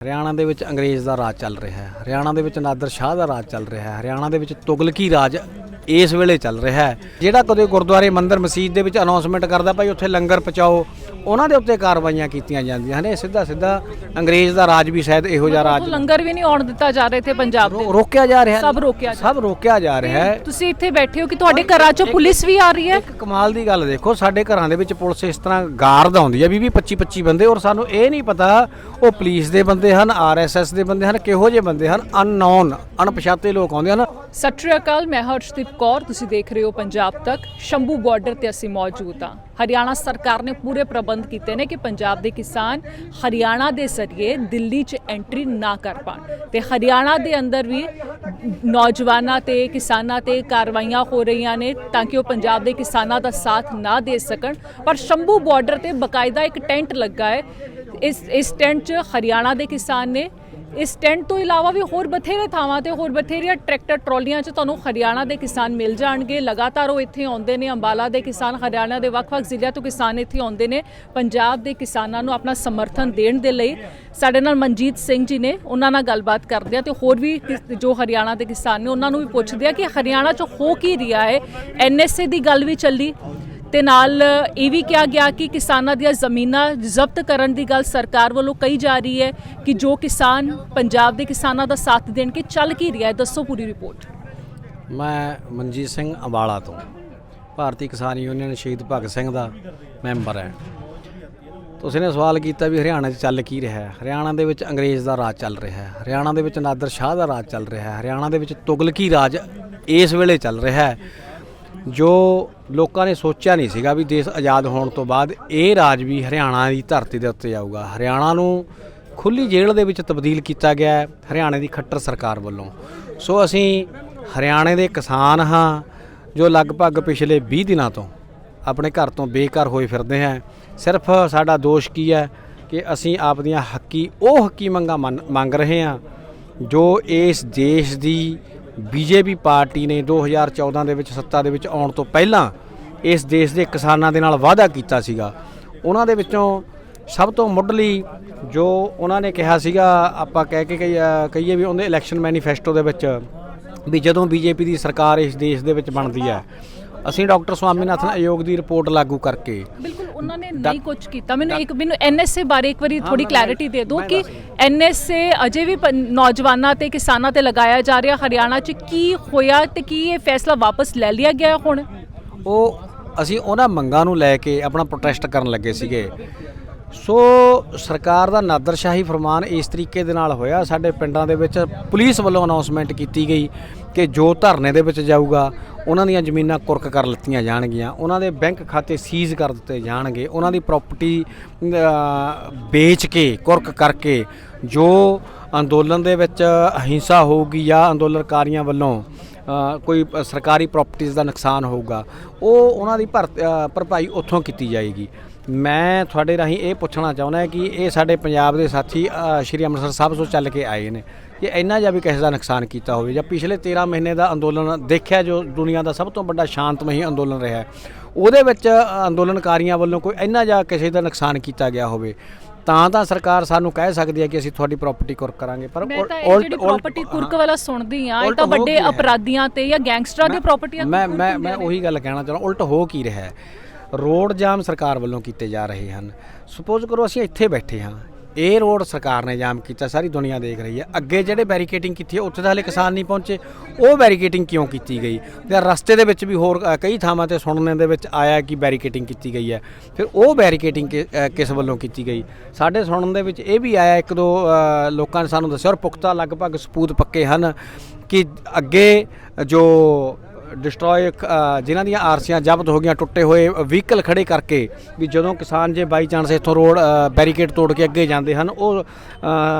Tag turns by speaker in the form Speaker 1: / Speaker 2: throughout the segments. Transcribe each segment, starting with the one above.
Speaker 1: ਹਰਿਆਣਾ ਦੇ ਵਿੱਚ ਅੰਗਰੇਜ਼ ਦਾ ਰਾਜ ਚੱਲ ਰਿਹਾ ਹੈ, ਹਰਿਆਣਾ ਦੇ ਵਿੱਚ ਨਾਦਰ ਸ਼ਾਹ ਦਾ ਰਾਜ ਚੱਲ ਰਿਹਾ ਹੈ, ਹਰਿਆਣਾ ਦੇ ਵਿੱਚ ਤੁਗਲਕੀ ਰਾਜ ਇਸ ਵੇਲੇ ਚੱਲ ਰਿਹਾ ਹੈ। ਜਿਹੜਾ ਕਦੇ ਗੁਰਦੁਆਰੇ ਮੰਦਿਰ ਮਸਜਿਦ ਦੇ ਵਿੱਚ ਅਨਾਉਂਸਮੈਂਟ ਕਰਦਾ ਭਾਈ ਉੱਥੇ ਲੰਗਰ ਪਹੁੰਚਾਓ ਉਹਨਾਂ ਦੇ ਉੱਤੇ ਕਾਰਵਾਈਆਂ ਕੀਤੀਆਂ ਜਾਂਦੀਆਂ ਹਨ। ਇਹ ਸਿੱਧਾ ਸਿੱਧਾ ਅੰਗਰੇਜ਼ ਦਾ ਰਾਜ ਵੀ ਸ਼ਾਇਦ ਇਹੋ ਜਿਹਾ ਰਾਜ
Speaker 2: ਲੰਗਰ ਵੀ ਨਹੀਂ ਆਉਣ ਦਿੱਤਾ ਜਾ ਰਿਹਾ ਇੱਥੇ ਪੰਜਾਬ ਦੇ।
Speaker 1: ਰੋਕਿਆ ਜਾ ਰਿਹਾ।
Speaker 2: ਸਭ ਰੋਕਿਆ
Speaker 1: ਸਭ ਰੋਕਿਆ ਜਾ ਰਿਹਾ ਹੈ।
Speaker 2: ਤੁਸੀਂ ਇੱਥੇ ਬੈਠੇ ਹੋ ਕਿ ਤੁਹਾਡੇ ਘਰਾਂ 'ਚੋਂ ਪੁਲਿਸ ਵੀ ਆ ਰਹੀ ਹੈ?
Speaker 1: ਇੱਕ ਕਮਾਲ ਦੀ ਗੱਲ ਦੇਖੋ ਸਾਡੇ ਘਰਾਂ ਦੇ ਵਿੱਚ ਪੁਲਿਸ ਇਸ ਤਰ੍ਹਾਂ ਗਾਰਡ ਆਉਂਦੀ ਹੈ 20 25 25 ਬੰਦੇ ਔਰ ਸਾਨੂੰ ਇਹ ਨਹੀਂ ਪਤਾ ਉਹ ਪੁਲਿਸ ਦੇ ਬੰਦੇ ਹਨ ਆਰਐਸਐਸ ਦੇ ਬੰਦੇ ਹਨ ਕਿਹੋ ਜਿਹੇ ਬੰਦੇ ਹਨ ਅਨਨੋਨ ਅਣਪਛਾਤੇ ਲੋਕ ਆਉਂਦੇ ਹਨ।
Speaker 2: ਸਤਿ ਸ਼੍ਰੀ ਅਕਾਲ ਮੈਂ ਹਰਸ਼ਦੀਪ ਕੌਰ, ਤੁਸੀਂ ਦੇਖ ਰਹੇ ਹੋ ਪੰਜਾਬ ਤੱਕ। ਸ਼ੰਭੂ ਬਾਰਡਰ ਤੇ ਅਸੀਂ ਮੌਜੂਦ ਹਾਂ। ਹਰਿਆਣਾ ਸਰਕਾਰ ਨੇ ਪੂਰੇ ਪ੍ਰਬੰਧ ਕੀਤੇ ਨੇ ਕਿ ਪੰਜਾਬ ਦੇ ਕਿਸਾਨ ਹਰਿਆਣਾ ਦੇ ਜ਼ਰੀਏ ਦਿੱਲੀ 'ਚ ਐਂਟਰੀ ਨਾ ਕਰ ਪਾਣ। ਤੇ ਹਰਿਆਣਾ ਦੇ ਅੰਦਰ ਵੀ ਨੌਜਵਾਨਾਂ ਤੇ, ਕਿਸਾਨਾਂ ਤੇ ਕਾਰਵਾਈਆਂ ਹੋ ਰਹੀਆਂ ਨੇ ਤਾਂ ਕਿ ਉਹ ਪੰਜਾਬ ਦੇ ਕਿਸਾਨਾਂ ਦਾ ਸਾਥ ਨਾ ਦੇ ਸਕਣ। ਪਰ ਸ਼ੰਭੂ ਬਾਰਡਰ ਤੇ ਬਕਾਇਦਾ ਇੱਕ ਟੈਂਟ ਲੱਗਾ ਹੈ। ਇਸ ਇਸ ਟੈਂਟ 'ਚ ਹਰਿਆਣਾ ਦੇ ਕਿਸਾਨ ਨੇ ਇਸ ਟੈਂਟ ਤੋਂ ਇਲਾਵਾ ਵੀ ਹੋਰ ਬਥੇਰੇ ਥਾਵਾਂ ਤੇ ਹੋਰ ਬਥੇਰੀਆਂ ਟਰੈਕਟਰ ਟਰਾਲੀਆਂ 'ਚ ਤੁਹਾਨੂੰ ਹਰਿਆਣਾ ਦੇ ਕਿਸਾਨ ਮਿਲ ਜਾਣਗੇ। ਲਗਾਤਾਰ ਉਹ ਇੱਥੇ ਆਉਂਦੇ ਨੇ, ਅੰਬਾਲਾ ਦੇ ਕਿਸਾਨ, ਹਰਿਆਣਾ ਦੇ ਵੱਖ-ਵੱਖ ਜ਼ਿਲ੍ਹਿਆਂ ਤੋਂ ਕਿਸਾਨ ਇੱਥੇ ਆਉਂਦੇ ਨੇ। ਪੰਜਾਬ ਦੇ ਕਿਸਾਨਾਂ ਨੂੰ ਆਪਣਾ ਸਮਰਥਨ ਦੇਣ ਦੇ ਲਈ ਸਾਡੇ ਨਾਲ ਮਨਜੀਤ ਸਿੰਘ ਜੀ ਨੇ ਉਹਨਾਂ ਨਾਲ ਗੱਲਬਾਤ ਕਰਦੇ ਆ ਤੇ ਹੋਰ ਵੀ ਕਿਸ- ਜੋ ਹਰਿਆਣਾ ਦੇ ਕਿਸਾਨ ਨੇ ਉਹਨਾਂ ਨੂੰ ਵੀ ਪੁੱਛਦੇ ਆ ਕਿ ਹਰਿਆਣਾ 'ਚ ਹੋ ਕੀ ਰਿਹਾ ਹੈ? ਐਨਐਸਏ ਦੀ ਗੱਲ ਵੀ ਚੱਲੀ। ਤੇ ਨਾਲ ਇਹ ਵੀ ਕਿਹਾ ਗਿਆ ਕਿ ਕਿਸਾਨਾਂ ਦੀਆਂ ਜ਼ਮੀਨਾਂ ਜ਼ਬਤ ਕਰਨ ਦੀ ਗੱਲ ਸਰਕਾਰ ਵੱਲੋਂ ਕਹੀ ਜਾ ਰਹੀ ਹੈ ਕਿ ਜੋ ਕਿਸਾਨ ਪੰਜਾਬ ਦੇ ਕਿਸਾਨਾਂ ਦਾ ਸਾਥ ਦੇਣ ਕੇ ਚੱਲ ਕੀ ਰਿਹਾ ਹੈ? ਦੱਸੋ ਪੂਰੀ ਰਿਪੋਰਟ।
Speaker 1: ਮੈਂ ਮਨਜੀਤ ਸਿੰਘ ਅੰਬਾਲਾ ਤੋਂ। ਭਾਰਤੀ ਕਿਸਾਨ ਯੂਨੀਅਨ ਸ਼ਹੀਦ ਭਗਤ ਸਿੰਘ ਦਾ ਮੈਂਬਰ ਹੈ। ਤੁਸੀਂ ਨੇ ਸਵਾਲ ਕੀਤਾ ਵੀ ਹਰਿਆਣਾ 'ਚ ਚੱਲ ਕੀ ਰਿਹਾ ਹੈ? ਹਰਿਆਣਾ ਦੇ ਵਿੱਚ ਅੰਗਰੇਜ਼ ਦਾ ਰਾਜ ਚੱਲ ਰਿਹਾ ਹੈ। ਹਰਿਆਣਾ ਦੇ ਵਿੱਚ ਨਾਦਰ ਸ਼ਾਹ ਦਾ ਰਾਜ ਚੱਲ ਰਿਹਾ ਹੈ। ਹਰਿਆਣਾ ਦੇ ਵਿੱਚ ਤੁਗਲਕੀ ਰਾਜ ਇਸ ਵੇਲੇ ਚੱਲ ਰਿਹਾ ਹੈ। ਜੋ ਲੋਕਾਂ ਨੇ ਸੋਚਿਆ ਨਹੀਂ ਸੀਗਾ ਵੀ ਦੇਸ਼ ਆਜ਼ਾਦ ਹੋਣ ਤੋਂ ਬਾਅਦ ਇਹ ਰਾਜ ਵੀ ਹਰਿਆਣਾ ਦੀ ਧਰਤੀ ਦੇ ਉੱਤੇ ਆਊਗਾ ਹਰਿਆਣਾ ਨੂੰ ਖੁੱਲੀ ਜੇਲ੍ਹ ਦੇ ਵਿੱਚ ਤਬਦੀਲ ਕੀਤਾ ਗਿਆ ਹੈ, ਹਰਿਆਣੇ ਦੀ ਖੱਟਰ ਸਰਕਾਰ ਵੱਲੋਂ। ਸੋ ਅਸੀਂ ਹਰਿਆਣੇ ਦੇ ਕਿਸਾਨ ਹਾਂ, ਜੋ ਲਗਭਗ ਪਿਛਲੇ 20 ਦਿਨਾਂ ਤੋਂ ਆਪਣੇ ਘਰ ਤੋਂ ਬੇਘਰ ਹੋਏ ਫਿਰਦੇ ਹਾਂ। ਸਿਰਫ ਸਾਡਾ ਦੋਸ਼ ਕੀ ਹੈ ਕਿ ਅਸੀਂ ਆਪ ਦੀਆਂ ਹੱਕੀ ਉਹ ਹੱਕੀ ਮੰਗਾਂ ਮੰਨ- ਮੰਗ ਰਹੇ ਹਾਂ, ਜੋ ਇਸ ਦੇਸ਼ ਦੀ ਬੀਜੇਪੀ ਪਾਰਟੀ ਨੇ 2014 ਦੇ ਵਿੱਚ ਸੱਤਾ ਦੇ ਵਿੱਚ ਆਉਣ ਤੋਂ ਪਹਿਲਾਂ ਇਸ ਦੇਸ਼ ਦੇ ਕਿਸਾਨਾਂ ਦੇ ਨਾਲ ਵਾਅਦਾ ਕੀਤਾ ਸੀਗਾ। ਉਹਨਾਂ ਦੇ ਵਿੱਚੋਂ ਸਭ ਤੋਂ ਮੁੱਢਲੀ ਜੋ ਉਹਨਾਂ ਨੇ ਕਿਹਾ ਸੀਗਾ, ਆਪਾਂ ਕਹਿ ਕੇ ਕਹੀ- ਕਹੀਏ ਵੀ ਉਹਦੇ ਇਲੈਕਸ਼ਨ ਮੈਨੀਫੈਸਟੋ ਦੇ ਵਿੱਚ ਵੀ ਜਦੋਂ ਬੀਜੇਪੀ ਦੀ ਸਰਕਾਰ ਇਸ ਦੇਸ਼ ਦੇ ਵਿੱਚ ਬਣਦੀ ਹੈ ਅਸੀਂ ਡਾਕਟਰ ਸਵਾਮੀਨਾਥਨ ਆਯੋਗ ਦੀ ਰਿਪੋਰਟ ਲਾਗੂ ਕਰਕੇ
Speaker 2: ਬਿਲਕੁਲ ਉਹਨਾਂ ਨੇ ਨਹੀਂ ਕੁਝ ਕੀਤਾ। ਮੈਨੂੰ ਇੱਕ ਮੈਨੂੰ ਐਨਐਸਏ ਬਾਰੇ ਇੱਕ ਵਾਰੀ ਥੋੜੀ ਕਲੈਰਿਟੀ ਦੇ ਦਿਓ ਕਿ ਐਨਐਸਏ ਅਜੇ ਵੀ ਨੌਜਵਾਨਾਂ ਤੇ ਕਿਸਾਨਾਂ ਤੇ ਲਗਾਇਆ ਜਾ ਰਿਹਾ ਹਰਿਆਣਾ 'ਚ ਕੀ ਹੋਇਆ ਤੇ ਕੀ ਇਹ ਫੈਸਲਾ ਵਾਪਸ ਲੈ ਲਿਆ ਗਿਆ ਹੁਣ?
Speaker 1: ਉਹ ਅਸੀਂ ਉਹਨਾਂ ਮੰਗਾਂ ਨੂੰ ਲੈ ਕੇ ਆਪਣਾ ਪ੍ਰੋਟੈਸਟ ਕਰਨ ਲੱਗੇ ਸੀਗੇ। ਸੋ ਸਰਕਾਰ ਦਾ ਨਾਦਰਸ਼ਾਹੀ ਫਰਮਾਨ ਇਸ ਤਰੀਕੇ ਦੇ ਨਾਲ ਹੋਇਆ। ਸਾਡੇ ਪਿੰਡਾਂ ਦੇ ਵਿੱਚ ਪੁਲਿਸ ਵੱਲੋਂ ਅਨਾਉਂਸਮੈਂਟ ਕੀਤੀ ਗਈ ਕਿ ਜੋ ਧਰਨੇ ਦੇ ਵਿੱਚ ਜਾਊਗਾ, ਉਹਨਾਂ ਦੀਆਂ ਜ਼ਮੀਨਾਂ ਕੁਰਕ ਕਰ ਲਿੱਤੀਆਂ ਜਾਣਗੀਆਂ। ਉਹਨਾਂ ਦੇ ਬੈਂਕ ਖਾਤੇ ਸੀਜ਼ ਕਰ ਦਿੱਤੇ ਜਾਣਗੇ। ਉਹਨਾਂ ਦੀ ਪ੍ਰਾਪਰਟੀ ਵੇਚ ਕੇ, ਕੁਰਕ ਕਰਕੇ ਜੋ ਅੰਦੋਲਨ ਦੇ ਵਿੱਚ ਅਹਿੰਸਾ ਹੋਊਗੀ ਜਾਂ ਅੰਦੋਲਨਕਾਰੀਆਂ ਵੱਲੋਂ ਕੋਈ ਸਰਕਾਰੀ ਪ੍ਰਾਪਰਟੀਆਂ ਦਾ ਨੁਕਸਾਨ ਹੋਊਗਾ, ਉਹ ਉਹਨਾਂ ਦੀ ਭਰ ਭਰਪਾਈ ਉੱਥੋਂ ਕੀਤੀ ਜਾਏਗੀ। ਮੈਂ ਤੁਹਾਡੇ ਰਾਹੀਂ ਇਹ ਪੁੱਛਣਾ ਚਾਹੁੰਦਾ ਕਿ ਇਹ ਸਾਡੇ ਪੰਜਾਬ ਦੇ ਸਾਥੀ ਸ਼੍ਰੀ ਅੰਮ੍ਰਿਤਸਰ ਸਾਹਿਬ ਤੋਂ ਚੱਲ ਕੇ ਆਏ ਨੇ। ਕਿ ਇੰਨਾ ਜਿਹਾ ਵੀ ਕਿਸੇ ਦਾ ਨੁਕਸਾਨ ਕੀਤਾ ਹੋਵੇ ਜਾਂ ਪਿਛਲੇ 13 ਮਹੀਨੇ ਦਾ ਅੰਦੋਲਨ ਦੇਖਿਆ ਜੋ ਦੁਨੀਆ ਦਾ ਸਭ ਤੋਂ ਵੱਡਾ ਸ਼ਾਂਤਮਈ ਅੰਦੋਲਨ ਰਿਹਾ ਉਹਦੇ ਵਿੱਚ ਅੰਦੋਲਨਕਾਰੀਆਂ ਵੱਲੋਂ ਕੋਈ ਇੰਨਾ ਜਿਹਾ ਕਿਸੇ ਦਾ ਨੁਕਸਾਨ ਕੀਤਾ ਗਿਆ ਹੋਵੇ ਤਾਂ ਤਾਂ ਸਰਕਾਰ ਸਾਨੂੰ ਕਹਿ ਸਕਦੀ ਹੈ ਕਿ ਅਸੀਂ ਤੁਹਾਡੀ ਪ੍ਰਾਪਰਟੀ ਕੁਰਕ ਕਰਾਂਗੇ ਪਰ
Speaker 2: ਇਹ ਜਿਹੜੀ ਪ੍ਰਾਪਰਟੀ ਕੁਰਕ ਵਾਲਾ ਸੁਣਦੀ ਆ ਇਹ ਤਾਂ ਵੱਡੇ? ਅਪਰਾਧੀਆਂ ਤੇ ਜਾਂ ਗੈਂਗਸਟਰਾਂ ਦੀਆਂ ਪ੍ਰਾਪਰਟੀਆਂ
Speaker 1: ਮੈਂ ਮੈਂ ਮੈਂ ਉਹੀ ਗੱਲ ਕਹਿਣਾ ਚਾਹੁੰਦਾ ਉਲਟ ਹੋ ਕੀ ਰਿਹਾ ਹੈ? ਰੋਡ ਜਾਮ ਸਰਕਾਰ ਵੱਲੋਂ ਕੀਤੇ ਜਾ ਰਹੇ ਹਨ। ਸਪੋਜ਼ ਕਰੋ ਅਸੀਂ ਇੱਥੇ ਬੈਠੇ ਹਾਂ। ਇਹ ਰੋਡ ਸਰਕਾਰ ਨੇ ਜਾਮ ਕੀਤਾ, ਸਾਰੀ ਦੁਨੀਆ ਦੇਖ ਰਹੀ ਹੈ। ਅੱਗੇ ਜਿਹੜੇ ਬੈਰੀਕੇਟਿੰਗ ਕੀਤੀ ਹੈ, ਉੱਥੇ ਤਾਂ ਹਲੇ ਕਿਸਾਨ ਨਹੀਂ ਪਹੁੰਚੇ। ਉਹ ਬੈਰੀਕੇਟਿੰਗ ਕਿਉਂ ਕੀਤੀ ਗਈ? ਤੇ ਰਸਤੇ ਦੇ ਵਿੱਚ ਵੀ ਹੋਰ ਕਈ ਥਾਵਾਂ ਤੇ ਸੁਣਨ ਦੇ ਵਿੱਚ ਆਇਆ ਕਿ ਬੈਰੀਕੇਟਿੰਗ ਕੀਤੀ ਗਈ ਹੈ। ਫਿਰ ਉਹ ਬੈਰੀਕੇਟਿੰਗ ਕਿ- ਕਿਸ ਵੱਲੋਂ ਕੀਤੀ ਗਈ? ਸਾਡੇ ਸੁਣਨ ਦੇ ਵਿੱਚ ਇਹ ਵੀ ਆਇਆ, ਇੱਕ ਦੋ ਲੋਕਾਂ ਨੇ ਸਾਨੂੰ ਦੱਸਿਆ, ਔਰ ਪੁਖਤਾ ਲਗਭਗ ਸਪੂਤ ਪੱਕੇ ਹਨ ਕਿ ਅੱਗੇ ਜੋ ਡਿਸਟਰੋਏ ਜਿਨ੍ਹਾਂ ਦੀਆਂ ਆਰਸੀਆਂ ਜ਼ਬਤ ਹੋ ਗਈਆਂ, ਟੁੱਟੇ ਹੋਏ ਵਹੀਕਲ ਖੜੇ ਕਰਕੇ ਵੀ ਜਦੋਂ ਕਿਸਾਨ ਜੇ ਬਾਈ ਚਾਂਸ ਇੱਥੋਂ ਰੋਡ ਬੈਰੀਕੇਡ ਤੋੜ ਕੇ ਅੱਗੇ ਜਾਂਦੇ ਹਨ, ਉਹ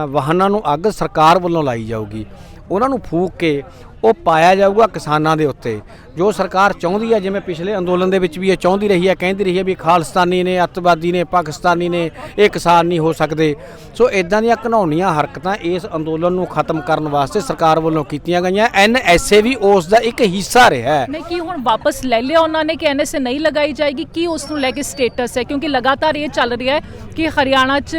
Speaker 1: ਵਾਹਨਾਂ ਨੂੰ ਅੱਗ ਸਰਕਾਰ ਵੱਲੋਂ ਲਾਈ ਜਾਊਗੀ। ਉਹਨਾਂ ਨੂੰ ਫੂਕ ਕੇ ਉਹ ਪਾਇਆ ਜਾਊਗਾ ਕਿਸਾਨਾਂ ਦੇ ਉੱਤੇ। ਜੋ ਸਰਕਾਰ ਚਾਹੁੰਦੀ ਹੈ ਜਿਵੇਂ ਪਿਛਲੇ ਅੰਦੋਲਨ ਦੇ ਵਿੱਚ ਵੀ ਇਹ ਚਾਹੁੰਦੀ ਰਹੀ ਹੈ ਕਹਿੰਦੀ ਰਹੀ ਹੈ ਵੀ ਖਾਲਿਸਤਾਨੀ ਨੇ ਅੱਤਵਾਦੀ ਨੇ ਪਾਕਿਸਤਾਨੀ ਨੇ ਇਹ ਕਿਸਾਨ ਨਹੀਂ ਹੋ ਸਕਦੇ। ਸੋ ਇਦਾਂ ਦੀਆਂ ਘਨੌਣੀਆਂ ਹਰਕਤਾਂ ਇਸ ਅੰਦੋਲਨ ਨੂੰ ਖਤਮ ਕਰਨ ਵਾਸਤੇ ਸਰਕਾਰ ਵੱਲੋਂ ਕੀਤੀਆਂ ਗਈਆਂ। ਐਨਐਸਏ ਵੀ ਉਸ ਦਾ ਇੱਕ ਹਿੱਸਾ ਰਿਹਾ ਹੈ।
Speaker 2: ਨਹੀਂ ਕੀ ਹੁਣ ਵਾਪਸ ਲੈ ਲਿਆ ਉਹਨਾਂ ਨੇ ਕਿ ਐਨਐਸਏ ਨਹੀਂ ਲਗਾਈ ਜਾਏਗੀ? ਕੀ ਉਸ ਨੂੰ ਲੈ ਕੇ ਸਟੇਟਸ ਹੈ? ਕਿਉਂਕਿ ਲਗਾਤਾਰ ਇਹ ਚੱਲ ਰਿਹਾ ਹੈ ਕਿ ਹਰਿਆਣਾ 'ਚ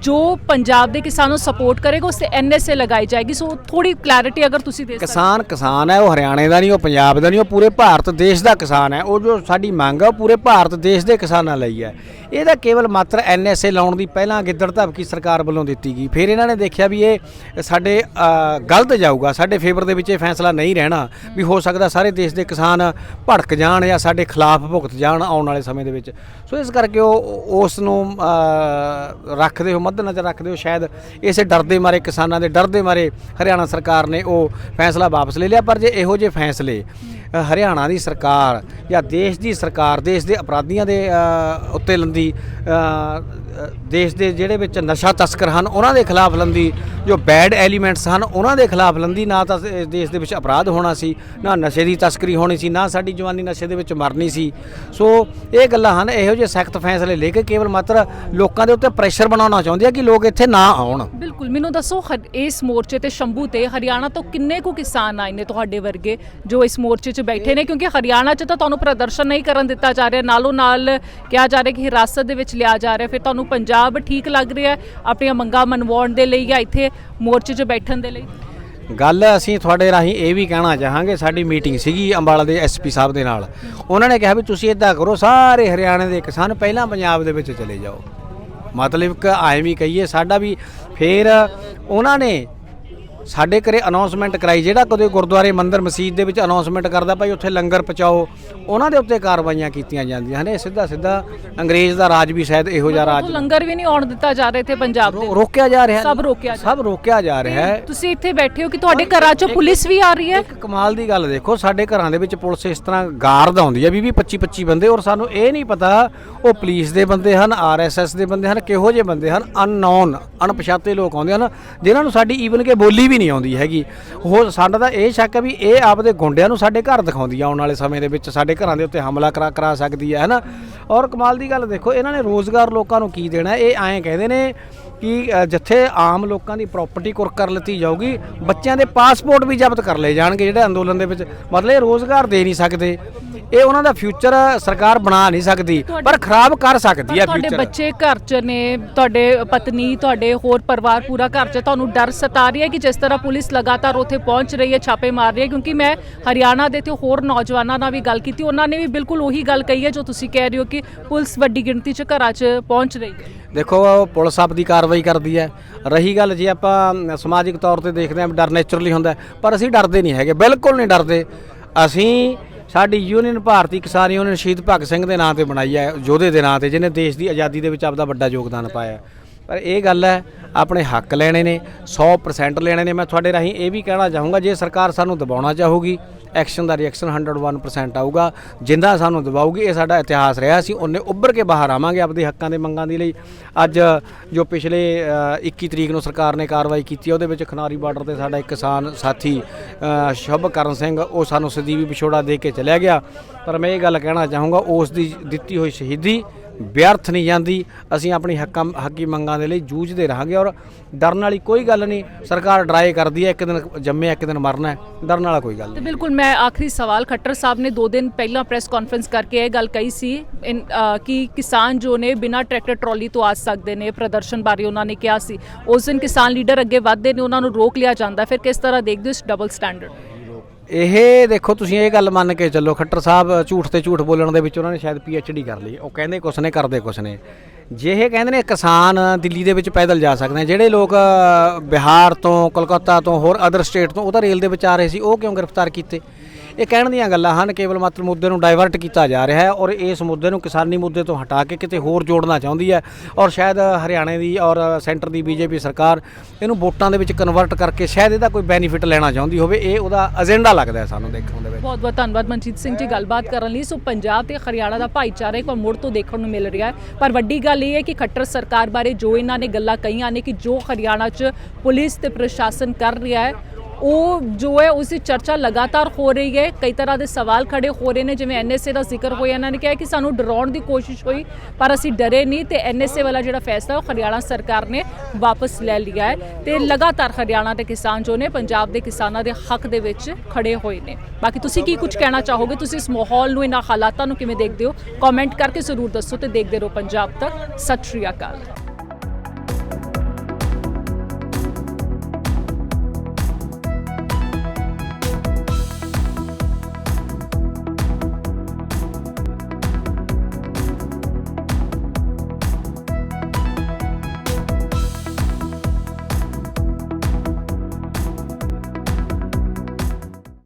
Speaker 2: ਜੋ ਪੰਜਾਬ ਦੇ ਕਿਸਾਨਾਂ ਨੂੰ ਸਪੋਰਟ ਕਰੇਗਾ ਉਸ ਤੇ ਐਨਐਸਏ ਲਗਾਈ ਜਾਏਗੀ। ਸੋ ਥੋੜੀ ਕਲੈਰਿਟੀ ਅਗਰ ਤੁਸੀਂ ਦੇ ਸਕਦੇ
Speaker 1: ਕਿਸਾਨ ਕਿਸਾਨ ਹੈ, ਉਹ ਹਰਿਆਣੇ ਦਾ ਨਹੀਂ, ਉਹ ਪੰਜਾਬ ਦਾ ਨਹੀਂ, ਉਹ ਪੂਰੇ ਭਾਰਤ ਦੇਸ਼ ਦਾ ਕਿਸਾਨ ਹੈ। ਉਹ ਜੋ ਸਾਡੀ ਮੰਗ ਹੈ, ਉਹ ਪੂਰੇ ਭਾਰਤ ਦੇਸ਼ ਦੇ ਕਿਸਾਨਾਂ ਲਈ ਹੈ। ਇਹਦਾ ਕੇਵਲ ਮਾਤਰ ਐਨਐਸਏ ਲਾਉਣ ਦੀ ਪਹਿਲਾਂ ਗਿੱਦੜ ਧਮਕੀ ਸਰਕਾਰ ਵੱਲੋਂ ਦਿੱਤੀ ਗਈ। ਫਿਰ ਇਹਨਾਂ ਨੇ ਦੇਖਿਆ ਵੀ ਇਹ ਸਾਡੇ ਗਲਤ ਜਾਊਗਾ। ਸਾਡੇ ਫੇਵਰ ਦੇ ਵਿੱਚ ਇਹ ਫੈਸਲਾ ਨਹੀਂ ਰਹਿਣਾ ਵੀ ਹੋ ਸਕਦਾ ਸਾਰੇ ਦੇਸ਼ ਦੇ ਕਿਸਾਨ ਭੜਕ ਜਾਣ ਜਾਂ ਸਾਡੇ ਖਿਲਾਫ ਭੁਗਤ ਜਾਣ ਆਉਣ ਵਾਲੇ ਸਮੇਂ ਦੇ ਵਿੱਚ। ਸੋ ਇਸ ਕਰਕੇ ਉਹ, ਉਸ ਨੂੰ ਰੱਖਦੇ ਹੋ ਮੱਦੇਨਜ਼ਰ ਰੱਖਦੇ ਹੋ ਸ਼ਾਇਦ ਇਸੇ ਡਰ ਦੇ ਮਾਰੇ ਕਿਸਾਨਾਂ ਦੇ ਡਰ ਦੇ ਮਾਰੇ ਹਰਿਆਣਾ ਸਰਕਾਰ ਨੇ ਉਹ ਫੈਸਲਾ ਵਾਪਸ ਲੈ ਲਿਆ, ਪਰ ਜੇ ਇਹੋ ਜਿਹੇ ਫੈਸਲੇ ਹਰਿਆਣਾ ਦੀ ਸਰਕਾਰ ਜਾਂ ਦੇਸ਼ ਦੀ ਸਰਕਾਰ, ਦੇਸ਼ ਦੇ ਅਪਰਾਧੀਆਂ ਦੇ ਉੱਤੇ ਲੰਦੀ ਦੇਸ਼ ਦੇ ਜਿਹੜੇ ਵਿੱਚ ਨਸ਼ਾ ਤਸਕਰ ਹਨ, ਉਹਨਾਂ ਦੇ ਖਿਲਾਫ ਲੰਦੀ ਜੋ ਬੈਡ ਐਲੀਮੈਂਟਸ ਹਨ, ਉਹਨਾਂ ਦੇ ਖਿਲਾਫ ਲੰਦੀ, ਨਾ ਤਾਂ ਇਸ ਦੇਸ਼ ਦੇ ਵਿੱਚ ਅਪਰਾਧ ਹੋਣਾ ਸੀ, ਨਾ ਨਸ਼ੇ ਦੀ ਤਸਕਰੀ ਹੋਣੀ ਸੀ, ਨਾ ਸਾਡੀ ਜਵਾਨੀ ਨਸ਼ੇ ਦੇ ਵਿੱਚ ਮਰਨੀ ਸੀ। ਸੋ ਇਹ ਗੱਲਾਂ ਹਨ, ਇਹੋ ਜਿਹੇ ਸਖਤ ਫੈਸਲੇ ਲੈ ਕੇ ਕੇਵਲ ਮਾਤਰ ਲੋਕਾਂ ਦੇ ਉੱਤੇ ਪ੍ਰੈਸ਼ਰ ਬਣਾਉਣਾ ਚਾਹੁੰਦੇ ਆ ਕਿ ਲੋਕ ਇੱਥੇ ਨਾ ਆਉਣ।
Speaker 2: ਬਿਲਕੁਲ, ਮੈਨੂੰ ਦੱਸੋ ਹਰ- ਇਸ ਮੋਰਚੇ ਤੇ ਸ਼ੰਭੂ ਤੇ ਹਰਿਆਣਾ ਤੋਂ ਕਿੰਨੇ ਕੁ ਕਿਸਾਨ ਆਏ ਨੇ ਤੁਹਾਡੇ ਵਰਗੇ ਜੋ ਇਸ ਮੋਰਚੇ 'ਚ ਬੈਠੇ ਨੇ? ਕਿਉਂਕਿ ਹਰਿਆਣਾ 'ਚ ਤਾਂ ਤੁਹਾਨੂੰ ਪ੍ਰਦਰਸ਼ਨ ਨਹੀਂ ਕਰਨ ਦਿੱਤਾ ਜਾ ਰਿਹਾ ਨਾਲੋਂ ਨਾਲ ਕਿਹਾ ਜਾ ਰਿਹਾ ਕਿ ਹਿਰਾਸਤ ਦੇ ਵਿੱਚ ਲਿਆ ਜਾ ਰਿਹਾ, ਫਿਰ ਤੁਹਾਨੂੰ ਪੰਜਾਬ ਠੀਕ ਲੱਗ ਰਿਹਾ ਹੈ? ਆਪਣੀਆਂ ਮੰਗਾਂ ਮਨਵਾਉਣ ਦੇ ਲਈ ਜਾਂ ਇੱਥੇ ਮੋਰਚੇ 'ਚ ਬੈਠਣ ਦੇ ਲਈ?
Speaker 1: ਗੱਲ ਅਸੀਂ ਤੁਹਾਡੇ ਰਾਹੀਂ ਇਹ ਵੀ ਕਹਿਣਾ ਚਾਹਾਂਗੇ, ਸਾਡੀ ਮੀਟਿੰਗ ਸੀਗੀ ਅੰਬਾਲਾ ਦੇ ਐਸਪੀ ਸਾਹਿਬ ਦੇ ਨਾਲ। ਉਹਨਾਂ ਨੇ ਕਿਹਾ ਵੀ ਤੁਸੀਂ ਇਦਾਂ ਕਰੋ, ਸਾਰੇ ਹਰਿਆਣੇ ਦੇ ਕਿਸਾਨ ਪਹਿਲਾਂ ਪੰਜਾਬ ਦੇ ਵਿੱਚ ਚਲੇ ਜਾਓ। ਮਤਲਬ ਕਿ ਐਂ ਵੀ ਕਹੀਏ, ਸਾਡਾ ਵੀ ਫੇਰ ਉਹਨਾਂ ਨੇ ਸਾਡੇ ਘਰੇ ਅਨਾਉਂਸਮੈਂਟ ਕਰਾਈ ਜਿਹੜਾ ਕਦੇ ਗੁਰਦੁਆਰੇ ਮੰਦਿਰ ਮਸਜਿਦ ਦੇ ਵਿੱਚ ਅਨਾਉਂਸਮੈਂਟ ਕਰਦਾ ਭਾਈ ਉੱਥੇ ਲੰਗਰ ਪਹੁੰਚਾਓ ਉਹਨਾਂ ਦੇ ਉੱਤੇ ਕਾਰਵਾਈਆਂ ਕੀਤੀਆਂ ਜਾਂਦੀਆਂ ਨੇ ਸਿੱਧਾ ਸਿੱਧਾ ਅੰਗਰੇਜ਼ ਦਾ ਰਾਜ ਵੀ ਸ਼ਾਇਦ ਇਹੋ ਜਿਹਾ ਰਾਜ
Speaker 2: ਲੰਗਰ ਵੀ ਨਹੀਂ ਆਉਣ ਦਿੱਤਾ ਜਾ ਰਿਹਾ ਇੱਥੇ ਪੰਜਾਬ ਦੇ
Speaker 1: ਰੋਕਿਆ ਜਾ ਰਿਹਾ
Speaker 2: ਸਭ ਰੋਕਿਆ
Speaker 1: ਸਭ ਰੋਕਿਆ ਜਾ ਰਿਹਾ ਹੈ।
Speaker 2: ਤੁਸੀਂ ਇੱਥੇ ਬੈਠੇ ਹੋ ਕਿ ਤੁਹਾਡੇ ਘਰਾਂ 'ਚੋਂ ਪੁਲਿਸ ਵੀ ਆ ਰਹੀ ਹੈ?
Speaker 1: ਇੱਕ ਕਮਾਲ ਦੀ ਗੱਲ ਦੇਖੋ ਸਾਡੇ ਘਰਾਂ ਦੇ ਵਿੱਚ ਪੁਲਿਸ ਇਸ ਤਰ੍ਹਾਂ ਗਾਰਡ ਆਉਂਦੀ ਹੈ 20 25 25 ਬੰਦੇ ਔਰ ਸਾਨੂੰ ਇਹ ਨਹੀਂ ਪਤਾ ਉਹ ਪੁਲਿਸ ਦੇ ਬੰਦੇ ਹਨ ਆਰਐਸਐਸ ਦੇ ਬੰਦੇ ਹਨ ਕਿਹੋ ਜਿਹੇ ਬੰਦੇ ਹਨ ਅਨਨੋਨ ਅਣਪਛਾਤੇ ਲੋਕ ਆਉਂਦੇ ਹਨ ਜਿਨ੍ਹਾਂ ਨੂੰ ਸਾਡੀ ਈਵਨ ਕਿ ਬੋਲੀ ਵੀ ਨਹੀਂ ਆਉਂਦੀ ਹੈਗੀ। ਉਹ ਸਾਡਾ ਤਾਂ ਇਹ ਸ਼ੱਕ ਹੈ ਵੀ ਇਹ ਆਪਦੇ ਗੁੰਡਿਆਂ ਨੂੰ ਸਾਡੇ ਘਰ ਦਿਖਾਉਂਦੀ ਆ ਆਉਣ ਵਾਲੇ ਸਮੇਂ ਦੇ ਵਿੱਚ। ਸਾਡੇ ਘਰਾਂ ਦੇ ਉੱਤੇ ਹਮਲਾ ਕਰਾ ਕਰਾ ਸਕਦੀ ਹੈ ਹੈਨਾ? ਔਰ ਕਮਾਲ ਦੀ ਗੱਲ ਦੇਖੋ ਇਹਨਾਂ ਨੇ ਰੋਜ਼ਗਾਰ ਲੋਕਾਂ ਨੂੰ ਕੀ ਦੇਣਾ? ਇਹ ਐਂ ਕਹਿੰਦੇ ਨੇ ਕਿ ਜਿੱਥੇ ਆਮ ਲੋਕਾਂ ਦੀ ਪ੍ਰਾਪਰਟੀ ਕੁਰ ਕਰ ਲਿੱਤੀ ਜਾਊਗੀ ਬੱਚਿਆਂ ਦੇ ਪਾਸਪੋਰਟ ਵੀ ਜ਼ਬਤ ਕਰ ਲਏ ਜਾਣਗੇ ਜਿਹੜੇ ਅੰਦੋਲਨ ਦੇ ਵਿੱਚ। ਮਤਲਬ ਇਹ ਰੋਜ਼ਗਾਰ ਦੇ ਨਹੀਂ ਸਕਦੇ। ਇਹ ਉਹਨਾਂ ਦਾ ਫਿਊਚਰ ਸਰਕਾਰ ਬਣਾ ਨਹੀਂ ਸਕਦੀ ਪਰ ਖਰਾਬ ਕਰ ਸਕਦੀ ਹੈ
Speaker 2: ਤੁਹਾਡੇ
Speaker 1: ਫਿਊਚਰ
Speaker 2: ਬੱਚੇ ਘਰ 'ਚ ਨੇ ਤੁਹਾਡੇ ਪਤਨੀ ਤੁਹਾਡੇ ਹੋਰ ਪਰਿਵਾਰ ਪੂਰਾ ਘਰ 'ਚ। ਤੁਹਾਨੂੰ ਡਰ ਸਤਾ ਰਹੀ ਹੈ ਕਿ ਜਿਸ ਤਰ੍ਹਾਂ ਪੁਲਿਸ ਲਗਾਤਾਰ ਉੱਥੇ ਪਹੁੰਚ ਰਹੀ ਹੈ, ਛਾਪੇ ਮਾਰ ਰਹੀ ਹੈ, ਕਿਉਂਕਿ ਮੈਂ ਹਰਿਆਣਾ ਦੇ ਤੇ ਹੋਰ ਨੌਜਵਾਨਾਂ ਨਾਲ ਵੀ ਗੱਲ ਕੀਤੀ। ਉਹਨਾਂ ਨੇ ਵੀ ਬਿਲਕੁਲ ਉਹੀ ਗੱਲ ਕਹੀ ਹੈ ਜੋ ਤੁਸੀਂ ਕਹਿ ਰਹੇ ਹੋ ਕਿ ਪੁਲਿਸ ਵੱਡੀ ਗਿਣਤੀ 'ਚ ਘਰਾਂ 'ਚ ਪਹੁੰਚ ਰਹੀ ਹੈ।
Speaker 1: ਦੇਖੋ ਪੁਲਿਸ ਆਪਦੀ ਕਾਰਵਾਈ ਕਰਦੀ ਹੈ। ਰਹੀ ਗੱਲ ਜੇ ਆਪਾਂ ਸਮਾਜਿਕ ਤੌਰ ਤੇ ਦੇਖਦੇ ਹਾਂ ਡਰ ਨੇਚਰਲੀ ਹੁੰਦਾ ਪਰ ਅਸੀਂ ਡਰਦੇ ਨਹੀਂ ਹੈਗੇ, ਬਿਲਕੁਲ ਨਹੀਂ ਡਰਦੇ। ਅਸੀਂ ਸਾਡੀ ਯੂਨੀਅਨ ਭਾਰਤੀ ਕਿਸਾਨ ਯੂਨੀਅਨ ਸ਼ਹੀਦ ਭਗਤ ਸਿੰਘ ਦੇ ਨਾਂ ਤੇ ਬਣਾਈ ਹੈ, ਯੋਧੇ ਦੇ ਨਾਂ ਤੇ, ਜਿਹਨੇ ਦੇਸ਼ ਦੀ ਆਜ਼ਾਦੀ ਦੇ ਵਿੱਚ ਆਪਦਾ ਵੱਡਾ ਯੋਗਦਾਨ ਪਾਇਆ ਪਰ ਇਹ ਗੱਲ ਹੈ ਆਪਣੇ ਹੱਕ ਲੈਣੇ ਨੇ 100% ਲੈਣੇ ਨੇ। ਮੈਂ ਤੁਹਾਡੇ ਰਾਹੀਂ ਇਹ ਵੀ ਕਹਿਣਾ ਚਾਹੂੰਗਾ ਜੇ ਸਰਕਾਰ ਸਾਨੂੰ ਦਬਾਉਣਾ ਚਾਹੂਗੀ ਐਕਸ਼ਨ ਦਾ ਰਿਐਕਸ਼ਨ 101% ਆਊਗਾ। ਜਿੰਦਾ ਸਾਨੂੰ ਦਬਾਊਗੀ ਇਹ ਸਾਡਾ ਇਤਿਹਾਸ ਰਿਹਾ ਸੀ ਉਹਨੇ ਉੱਭਰ ਕੇ ਬਾਹਰ ਆਵਾਂਗੇ ਆਪਦੇ ਹੱਕਾਂ ਦੇ ਮੰਗਾਂ ਦੇ ਲਈ। ਅੱਜ ਜੋ ਪਿਛਲੇ ਅ, 21 ਤਰੀਕ ਨੂੰ ਸਰਕਾਰ ਨੇ ਕਾਰਵਾਈ ਕੀਤੀ ਉਹਦੇ ਵਿੱਚ ਖਨਾਰੀ ਬਾਰਡਰ ਤੇ ਸਾਡਾ ਇੱਕ ਕਿਸਾਨ ਸਾਥੀ ਅ, ਸ਼ੁਭਕਰਨ ਸਿੰਘ ਉਹ ਸਾਨੂੰ ਸਦੀਵੀ ਵਿਛੋੜਾ ਦੇ ਕੇ ਚਲਿਆ ਗਿਆ। ਪਰ ਮੈਂ ਇਹ ਗੱਲ ਕਹਿਣਾ ਚਾਹੂੰਗਾ ਉਸ ਦੀ ਦਿੱਤੀ ਹੋਈ ਸ਼ਹੀਦੀ ਵਿਅਰਥ ਨਹੀਂ ਜਾਂਦੀ। ਅਸੀਂ ਆਪਣੀ ਹੱਕਾਂ ਹੱਕੀ ਮੰਗਾਂ ਦੇ ਲਈ ਜੂਝਦੇ ਰਹਾਂਗੇ ਔਰ ਡਰਨ ਵਾਲੀ ਕੋਈ ਗੱਲ ਨਹੀਂ। ਸਰਕਾਰ ਡਰਾਏ ਕਰਦੀ ਹੈ ਇੱਕ ਦਿਨ ਜੰਮਿਆ ਇੱਕ ਦਿਨ ਮਰਨਾ ਹੈ। ਡਰਨ ਵਾਲਾ ਕੋਈ ਗੱਲ ਨਹੀਂ।
Speaker 2: ਤੇ ਬਿਲਕੁਲ ਮੈਂ ਆਖਰੀ ਸਵਾਲ ਖੱਟਰ ਸਾਹਿਬ ਨੇ 2 ਦਿਨ ਪਹਿਲਾਂ ਪ੍ਰੈਸ ਕਾਨਫਰੰਸ ਕਰਕੇ ਇਹ ਗੱਲ ਕਹੀ ਸੀ ਕਿ ਕਿਸਾਨ ਜੋ ਨੇ ਬਿਨਾਂ ਟਰੈਕਟਰ ਟਰਾਲੀ ਤੋਂ ਆ ਸਕਦੇ ਨੇ ਪ੍ਰਦਰਸ਼ਨ ਬਾਰੇ ਉਹਨਾਂ ਨੇ ਕਿਹਾ ਸੀ। ਉਸ ਦਿਨ ਕਿਸਾਨ ਲੀਡਰ ਅੱਗੇ ਵੱਧਦੇ ਨੇ ਉਹਨਾਂ ਨੂੰ ਰੋਕ ਲਿਆ ਜਾਂਦਾ। ਫਿਰ ਕਿਸ ਤਰ੍ਹਾਂ ਦੇਖਦੇ ਹੋ ਇਸ ਡਬਲ ਸਟੈਂਡਰਡ
Speaker 1: ਇਹ ਦੇਖੋ ਤੁਸੀਂ ਇਹ ਗੱਲ ਮੰਨ ਕੇ ਚੱਲੋ, ਖੱਟਰ ਸਾਹਿਬ ਝੂਠ ਤੇ ਝੂਠ ਬੋਲਣ ਦੇ ਵਿੱਚ ਉਹਨਾਂ ਨੇ ਸ਼ਾਇਦ ਡੀ ਕਰ ਲਈ। ਉਹ ਕਹਿੰਦੇ ਕੁਛ ਨੇ, ਕਰਦੇ ਕੁਛ ਨੇ। ਜੇ ਇਹ ਕਹਿੰਦੇ ਨੇ ਕਿਸਾਨ ਦਿੱਲੀ ਦੇ ਵਿੱਚ ਪੈਦਲ ਜਾ ਸਕਦੇ ਨੇ, ਜਿਹੜੇ ਲੋਕ ਬਿਹਾਰ ਤੋਂ, ਕੋਲਕਾਤਾ ਤੋਂ, ਹੋਰ ਅਦਰ ਸਟੇਟ ਤੋਂ, ਉਹ ਤਾਂ ਰੇਲ ਦੇ ਵਿੱਚ ਆ ਰਹੇ ਸੀ, ਉਹ ਕਿਉਂ ਗ੍ਰਿਫਤਾਰ ਕੀਤੇ? ਇਹ ਕਹਿਣ ਦੀਆਂ ਗੱਲਾਂ ਹਨ, ਕੇਵਲ ਮਾਤਰ ਮੁੱਦੇ ਨੂੰ ਡਾਇਵਰਟ ਕੀਤਾ ਜਾ ਰਿਹਾ ਹੈ ਔਰ ਇਸ ਮੁੱਦੇ ਨੂੰ ਕਿਸਾਨੀ ਮੁੱਦੇ ਤੋਂ ਹਟਾ ਕੇ ਕਿਤੇ ਹੋਰ ਜੋੜਨਾ ਚਾਹੁੰਦੀ ਹੈ ਔਰ ਸ਼ਾਇਦ ਹਰਿਆਣੇ ਦੀ ਔਰ ਸੈਂਟਰ ਦੀ ਬੀਜੇਪੀ ਸਰਕਾਰ ਇਹਨੂੰ ਵੋਟਾਂ ਦੇ ਵਿੱਚ ਕਨਵਰਟ ਕਰਕੇ ਸ਼ਾਇਦ ਇਹਦਾ ਕੋਈ ਬੈਨੀਫਿਟ ਲੈਣਾ ਚਾਹੁੰਦੀ ਹੋਵੇ, ਇਹ ਉਹਦਾ ਏਜੰਡਾ ਲੱਗਦਾ ਸਾਨੂੰ ਦੇਖਣ ਦੇ ਵਿੱਚ।
Speaker 2: ਬਹੁਤ ਬਹੁਤ ਧੰਨਵਾਦ ਮਨਜੀਤ ਸਿੰਘ ਜੀ ਗੱਲਬਾਤ ਕਰਨ ਲਈ। ਸੋ ਪੰਜਾਬ ਤੇ ਹਰਿਆਣਾ ਦਾ ਭਾਈਚਾਰਾ ਇੱਕ ਵਾਰ ਮੁੜ ਤੋਂ ਦੇਖਣ ਨੂੰ ਮਿਲ ਰਿਹਾ ਹੈ। ਪਰ ਵੱਡੀ ਗੱਲ ਇਹ ਹੈ ਕਿ ਖੱਟਰ ਸਰਕਾਰ ਬਾਰੇ ਜੋ ਇਹਨਾਂ ਨੇ ਗੱਲਾਂ ਕਹੀਆਂ ਨੇ ਕਿ ਜੋ ਹਰਿਆਣਾ 'ਚ ਪੁਲਿਸ ਤੇ ਪ੍ਰਸ਼ਾਸਨ ਕਰ ਰਿਹਾ ਹੈ ਉਹ ਜੋ ਹੈ ਉਸ ਦੀ ਚਰਚਾ ਲਗਾਤਾਰ ਹੋ ਰਹੀ ਹੈ। ਕਈ ਤਰ੍ਹਾਂ ਦੇ ਸਵਾਲ ਖੜੇ ਹੋ ਰਹੇ ਨੇ, ਜਿਵੇਂ ਐਨਐਸਏ ਦਾ ਜ਼ਿਕਰ ਹੋਇਆ। ਇਹਨਾਂ ਨੇ ਕਿਹਾ ਕਿ ਸਾਨੂੰ ਡਰਾਉਣ ਦੀ ਕੋਸ਼ਿਸ਼ ਹੋਈ, ਪਰ ਅਸੀਂ ਡਰੇ ਨਹੀਂ ਤੇ ਐਨਐਸਏ ਵਾਲਾ ਜਿਹੜਾ ਫੈਸਲਾ ਉਹ ਹਰਿਆਣਾ ਸਰਕਾਰ ਨੇ ਵਾਪਸ ਲੈ ਲਿਆ ਹੈ। ਤੇ ਲਗਾਤਾਰ ਹਰਿਆਣਾ ਦੇ ਕਿਸਾਨ ਜੋ ਨੇ, ਪੰਜਾਬ ਦੇ ਕਿਸਾਨਾਂ ਦੇ ਹੱਕ ਦੇ ਵਿੱਚ ਖੜੇ ਹੋਏ ਨੇ। ਬਾਕੀ ਤੁਸੀਂ ਕੀ ਕੁਝ ਕਹਿਣਾ ਚਾਹੋਗੇ? ਤੁਸੀਂ ਇਸ ਮਾਹੌਲ ਨੂੰ, ਇਹਨਾਂ ਹਾਲਾਤਾਂ ਨੂੰ ਕਿਵੇਂ ਦੇਖਦੇ ਹੋ? ਕਮੈਂਟ ਕਰਕੇ ਜ਼ਰੂਰ ਦੱਸੋ ਤੇ ਦੇਖਦੇ ਰਹੋ ਪੰਜਾਬ ਤੱਕ। ਸਤਿ ਸ਼੍ਰੀ ਅਕਾਲ।